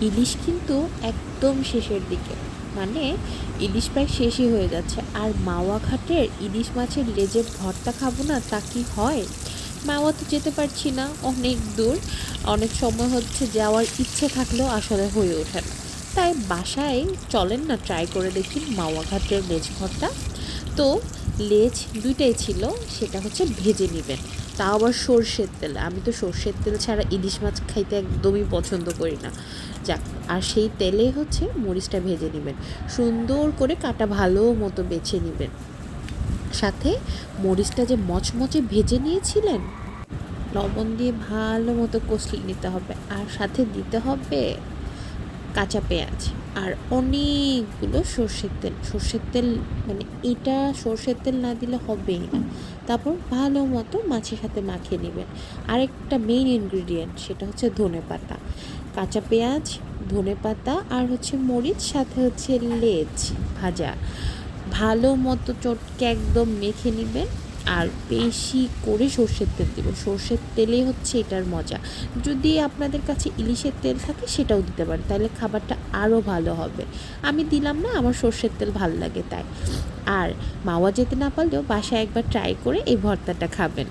ইলিশ কিন্তু একদম শেষের দিকে। মানে ইলিশ প্রায় শেষই হয়ে যাচ্ছে। আর মাওয়া ঘাটের ইলিশ মাছের লেজের ভর্তা খাব না, তা কি হয়? মাওয়া তো যেতে পারছি না, অনেক দূর। অনেক সময় হচ্ছে যাওয়ার ইচ্ছে থাকলেও আসলে হয়ে ওঠে না। তাই বাসায় চলেন না, ট্রাই করে দেখি মাওয়া ঘাটের লেজ ভর্তা। তো লেজ দুইটাই ছিল, সেটা হচ্ছে ভেজে নেবেন। তা আবার সর্ষের তেল। আমি তো সর্ষের তেল ছাড়া ইলিশ মাছ খাইতে একদমই পছন্দ করি না। যাক, আর সেই তেলে হচ্ছে মরিচটা ভেজে নেবেন। সুন্দর করে কাটা ভালো মতো বেছে নেবেন। সাথে মরিচটা যে মচমচে ভেজে নিয়েছিলেন, লবণ দিয়ে ভালো মতো কষলে নিতে হবে। আর সাথে দিতে হবে কাঁচা পেঁয়াজ আর অনেকগুলো সর্ষের তেল। সর্ষের তেল মানে এটা সর্ষের তেল না দিলে হবেই না। তারপর ভালো মতো মাছের সাথে মাখিয়ে নেবেন। আরেকটা মেইন ইনগ্রিডিয়েন্ট সেটা হচ্ছে ধনে পাতা। কাঁচা পেঁয়াজ, ধনে পাতা আর হচ্ছে মরিচ, সাথে হচ্ছে লেজ ভাজা। ভালো মতো চটকে একদম মেখে নেবেন। আর বেশি করে সর্ষের তেল দেবেন সর্ষের তেলে হচ্ছে এটার মজা। যদি আপনাদের কাছে ইলিশের তেল থাকে সেটাও দিতে পারেন, তাহলে খাবারটা আরও ভালো হবে। আমি দিলাম না, আমার সর্ষের তেল ভালো লাগে তাই। আর মাওয়া যেতে না পারলেও বাসায় একবার ট্রাই করে এই ভর্তাটা খাবেন।